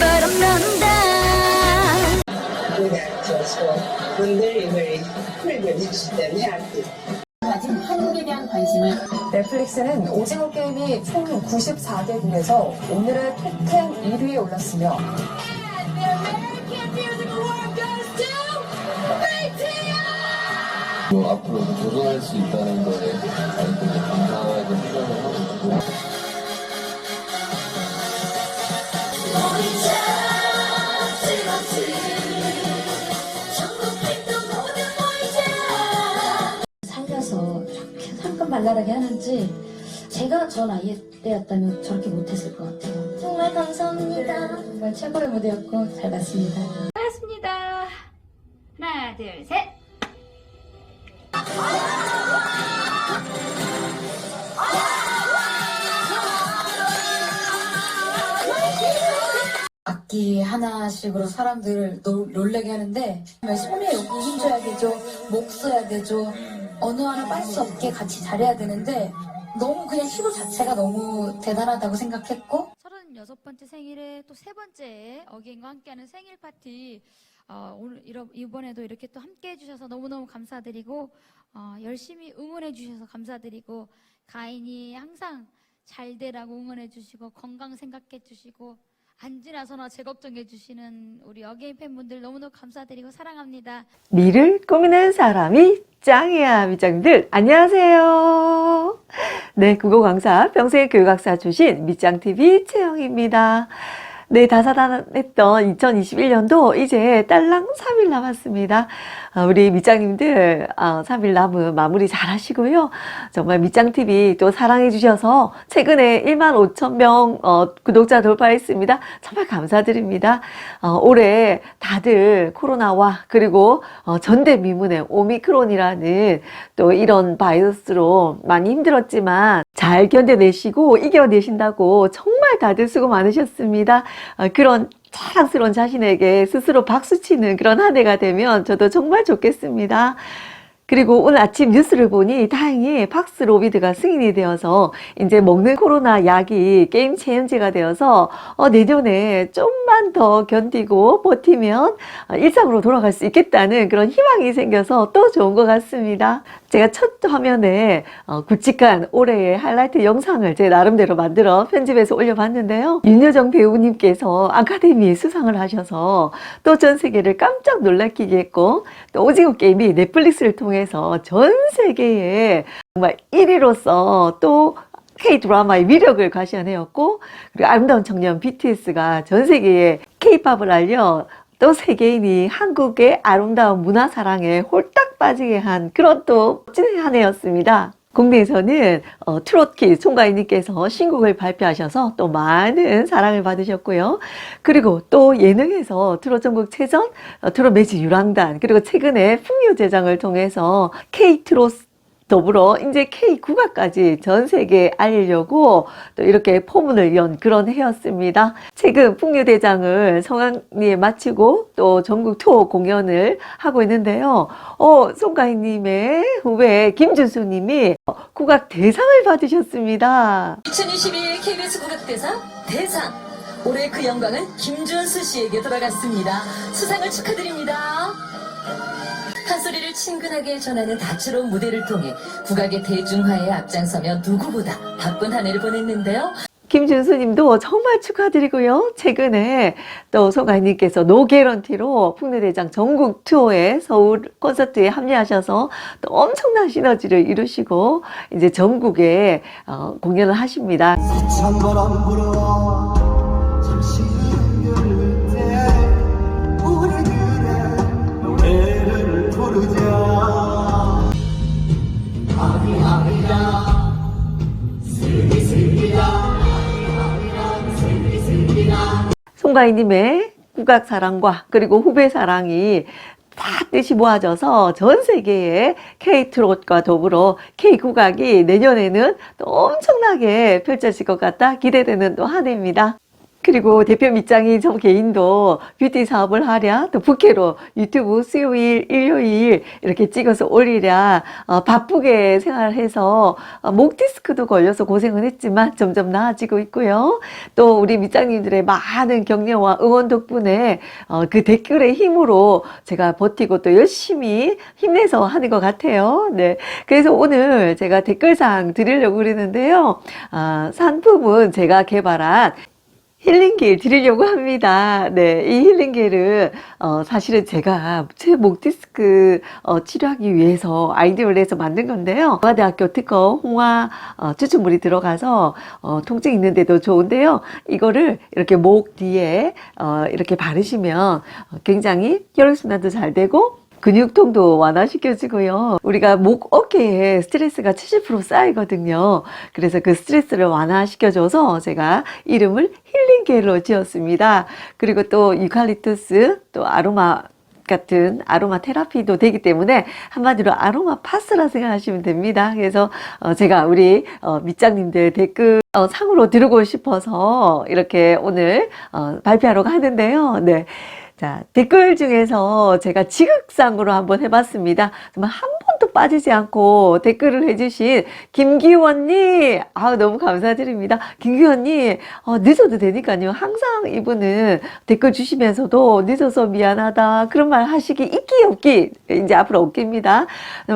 but I'm not down. 그래서 건드림을 흘려주시다면 할지 가진 한국에 대한 관심을 넷플릭스는 오징어 게임이 총 94개국에서 오늘의 톱10 1위에 올랐으며 뭐 앞으로도 도전할 수 있다는 거에 발랄하게 하는지 제가 저 나이 때였다면 저렇게 못했을 것 같아요. 정말 감사합니다. 정말 최고의 무대였고 잘 봤습니다. 반갑습니다. 하나, 둘, 셋. 악기 하나씩으로 사람들을 놀, 놀래게 하는데 정말 손에 힘줘야 되죠. 목 써야 되죠. 어느 하나 빠질 수 없게 같이 잘해야 되는데 너무 그냥 시도 자체가 너무 대단하다고 생각했고 36번째 생일에 또 세 번째 어게인과 함께하는 생일 파티 어, 오늘 이번에도 이렇게 또 함께 해주셔서 너무너무 감사드리고 어, 열심히 응원해 주셔서 감사드리고 가인이 항상 잘 되라고 응원해 주시고 건강 생각해 주시고 안 지나서나 제 걱정해 주시는 우리 어게인 팬분들 너무너무 감사드리고 사랑합니다. 미를 꾸미는 사람이 짱이야, 미장들. 안녕하세요. 네, 국어 강사, 평생 교육학사 출신 밑장TV 채영입니다. 네, 다사다난했던 2021년도 이제 딸랑 3일 남았습니다. 아, 우리 밑장님들 아, 3일 남은 마무리 잘 하시고요. 정말 밑장TV 또 사랑해 주셔서 최근에 1만 5천 명 어, 구독자 돌파했습니다. 정말 감사드립니다. 어, 올해 다들 코로나와 그리고 어, 전대미문의 오미크론이라는 또 이런 바이러스로 많이 힘들었지만 잘 견뎌내시고 이겨내신다고 정말 다들 수고 많으셨습니다. 어, 그런 자랑스러운 자신에게 스스로 박수치는 그런 한 해가 되면 저도 정말 좋겠습니다. 그리고 오늘 아침 뉴스를 보니 다행히 박스 로비드가 승인이 되어서 이제 먹는 코로나 약이 게임 체인지가 되어서 어, 내년에 좀만 더 견디고 버티면 어, 일상으로 돌아갈 수 있겠다는 그런 희망이 생겨서 또 좋은 것 같습니다. 제가 첫 화면에 어, 굵직한 올해의 하이라이트 영상을 제 나름대로 만들어 편집해서 올려봤는데요. 윤여정 배우님께서 아카데미 수상을 하셔서 또 전 세계를 깜짝 놀라키게 했고 또 오징어 게임이 넷플릭스를 통해서 전 세계에 정말 1위로서 또 K 드라마의 위력을 과시해내었고 그리고 아름다운 청년 BTS가 전 세계에 K-팝을 알려 또 세계인이 한국의 아름다운 문화 사랑에 홀딱 빠지게 한 그런 또 멋진 한 해였습니다. 국내에서는 어, 트롯키 송가인님께서 신곡을 발표하셔서 또 많은 사랑을 받으셨고요. 그리고 또 예능에서 트롯 전국 체전, 어, 트롯 매직 유랑단, 그리고 최근에 풍요 제장을 통해서 K 트롯 더불어 이제 K 국악까지 전 세계에 알리려고 또 이렇게 포문을 연 그런 해였습니다. 최근 풍류대장을 성황리에 마치고 또 전국 투어 공연을 하고 있는데요. 어, 송가인님의 후배 김준수님이 국악 대상을 받으셨습니다. 2022 KBS 국악대상 대상 올해 그 영광은 김준수 씨에게 돌아갔습니다. 수상을 축하드립니다. 한 소리를 친근하게 전하는 다채로운 무대를 통해 국악의 대중화에 앞장서며 누구보다 바쁜 한 해를 보냈는데요. 김준수님도 정말 축하드리고요. 최근에 또 송가인님께서 노게런티로 풍류대장 전국 투어에 서울 콘서트에 합류하셔서 또 엄청난 시너지를 이루시고 이제 전국에 어, 공연을 하십니다. 송가인님의 국악 사랑과 그리고 후배 사랑이 다 뜻이 모아져서 전 세계의 K-트롯과 더불어 K-국악이 내년에는 또 엄청나게 펼쳐질 것 같다 기대되는 또 한 해입니다. 그리고 대표 밑장이 저 개인도 뷰티 사업을 하랴, 또 부캐로 유튜브 수요일, 일요일 이렇게 찍어서 올리랴, 어, 바쁘게 생활해서 어, 목 디스크도 걸려서 고생은 했지만 점점 나아지고 있고요. 또 우리 밑장님들의 많은 격려와 응원 덕분에 어, 그 댓글의 힘으로 제가 버티고 또 열심히 힘내서 하는 것 같아요. 네. 그래서 오늘 제가 댓글상 드리려고 그러는데요. 아, 상품은 제가 개발한 힐링길 드리려고 합니다. 네, 이 힐링길을 어, 사실은 제가 제 목 디스크 어, 치료하기 위해서 아이디어를 내서 만든 건데요. 대학교 특허 홍화 어, 추출물이 들어가서 어, 통증 있는데도 좋은데요. 이거를 이렇게 목 뒤에 어, 이렇게 바르시면 어, 굉장히 혈액순환도 잘 되고 근육통도 완화시켜주고요. 우리가 목, 어깨에 스트레스가 70% 쌓이거든요. 그래서 그 스트레스를 완화시켜줘서 제가 이름을 힐링게로 지었습니다. 그리고 또 유칼립투스, 또 아로마 같은 아로마 테라피도 되기 때문에 한마디로 아로마 파스라 생각하시면 됩니다. 그래서 어, 제가 우리 어, 밑장님들 댓글 어, 상으로 들고 싶어서 이렇게 오늘 어, 발표하러 가는데요. 네. 자, 댓글 중에서 제가 지극상으로 한번 해봤습니다. 정말 한 번도 빠지지 않고 댓글을 해주신 김기원님, 아우, 너무 감사드립니다. 김기원님, 어, 늦어도 되니까요. 항상 이분은 댓글 주시면서도 늦어서 미안하다. 그런 말 하시기 있기 없기, 이제 앞으로 없깁니다.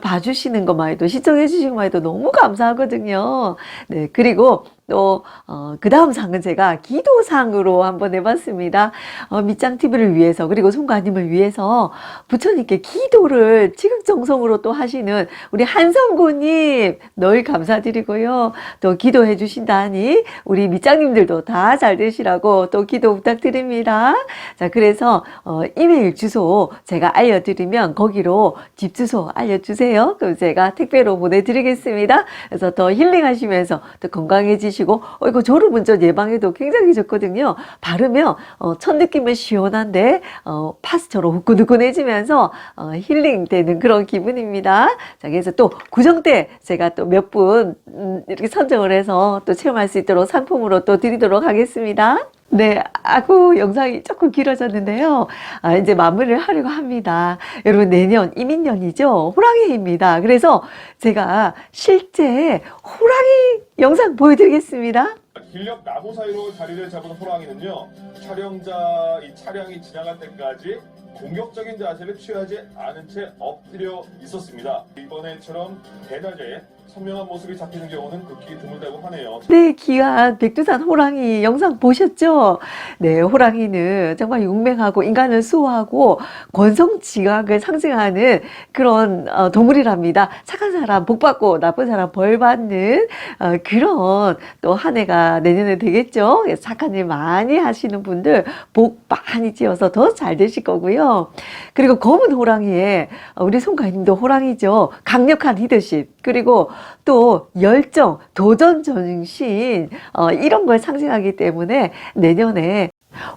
봐주시는 것만 해도, 시청해주시는 것만 해도 너무 감사하거든요. 네, 그리고 또, 어, 그 다음 상은 제가 기도상으로 한번 해봤습니다. 어, 밑장TV를 위해서, 그리고 송가님을 위해서 부처님께 기도를 지극정성으로 또 하시는 우리 한성구님 늘 감사드리고요. 또 기도해 주신다니 우리 밑장님들도 다 잘 되시라고 또 기도 부탁드립니다. 자, 그래서, 어, 이메일 주소 제가 알려드리면 거기로 집 주소 알려주세요. 그럼 제가 택배로 보내드리겠습니다. 그래서 더 힐링하시면서 또 건강해지시 고, 어, 이거 졸음운전 예방에도 굉장히 좋거든요. 바르면, 어, 첫 느낌은 시원한데, 어, 파스처럼 후끈후끈해지면서, 어, 힐링 되는 그런 기분입니다. 자, 그래서 또 구정 때 제가 또 몇 분, 음, 이렇게 선정을 해서 또 체험할 수 있도록 상품으로 또 드리도록 하겠습니다. 네, 아구 영상이 조금 길어졌는데요. 아, 이제 마무리를 하려고 합니다. 여러분, 내년 이민년이죠? 호랑이 해입니다. 그래서 제가 실제 호랑이 영상 보여드리겠습니다. 길력 나무 사이로 자리를 잡은 호랑이는요 촬영자 이 차량이 지나갈 때까지 공격적인 자세를 취하지 않은 채 엎드려 있었습니다. 이번에처럼 대낮에 선명한 모습이 잡히는 경우는 극히 드물다고 하네요. 네, 귀한 백두산 호랑이 영상 보셨죠? 네, 호랑이는 정말 용맹하고 인간을 수호하고 권성징악을 상징하는 그런 어, 동물이랍니다. 착한 사람 복 받고 나쁜 사람 벌 받는 어, 그런 또 한 해가 내년에 되겠죠? 그래서 착한 일 많이 하시는 분들 복 많이 지어서 더 잘 되실 거고요. 그리고 검은 호랑이에 어, 우리 송가인님도 호랑이죠. 강력한 리더십 그리고 또 열정, 도전 정신 어, 이런 걸 상징하기 때문에 내년에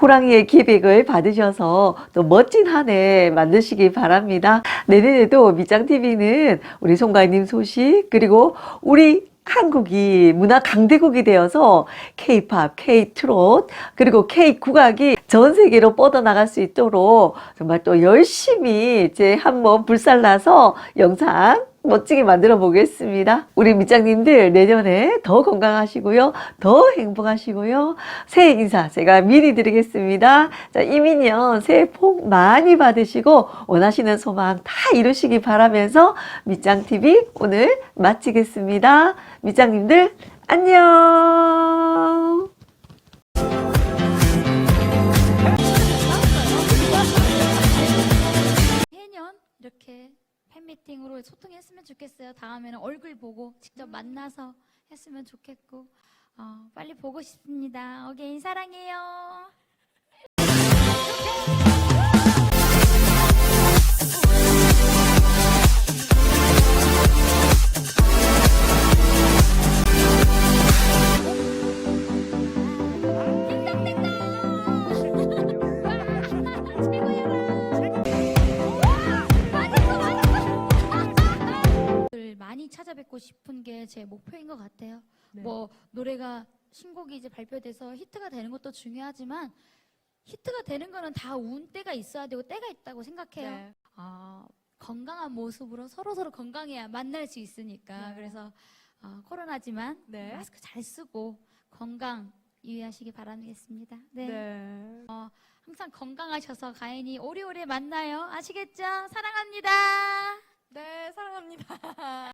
호랑이의 기백을 받으셔서 또 멋진 한 해 만드시기 바랍니다. 내년에도 밑장TV는 우리 송가인님 소식 그리고 우리 한국이 문화 강대국이 되어서 K-팝, K-트롯, 그리고 K-국악이 전 세계로 뻗어나갈 수 있도록 정말 또 열심히 이제 한번 불살라서 영상 멋지게 만들어 보겠습니다. 우리 밑장님들 내년에 더 건강하시고요. 더 행복하시고요. 새해 인사 제가 미리 드리겠습니다. 자, 이민년 새해 복 많이 받으시고 원하시는 소망 다 이루시기 바라면서 밑장TV 오늘 마치겠습니다. 밑장님들 안녕! 이렇게 팬미팅으로 소통했으면 좋겠어요. 다음에는 얼굴 보고 직접 만나서 했으면 좋겠고 어, 빨리 보고 싶습니다. 어게인 사랑해요. 제 목표인 것 같아요. 뭐 노래가 신곡이 이제 발표돼서 히트가 되는 것도 중요하지만 히트가 되는 거는 다 운 때가 있어야 되고 때가 있다고 생각해요. 네. 어, 건강한 모습으로 서로 서로 건강해야 만날 수 있으니까 네. 그래서 어, 코로나지만 네. 마스크 잘 쓰고 건강 유의하시기 바라겠습니다. 네. 어, 항상 건강하셔서 가인이 오래오래 만나요. 아시겠죠? 사랑합니다. 네, 사랑합니다.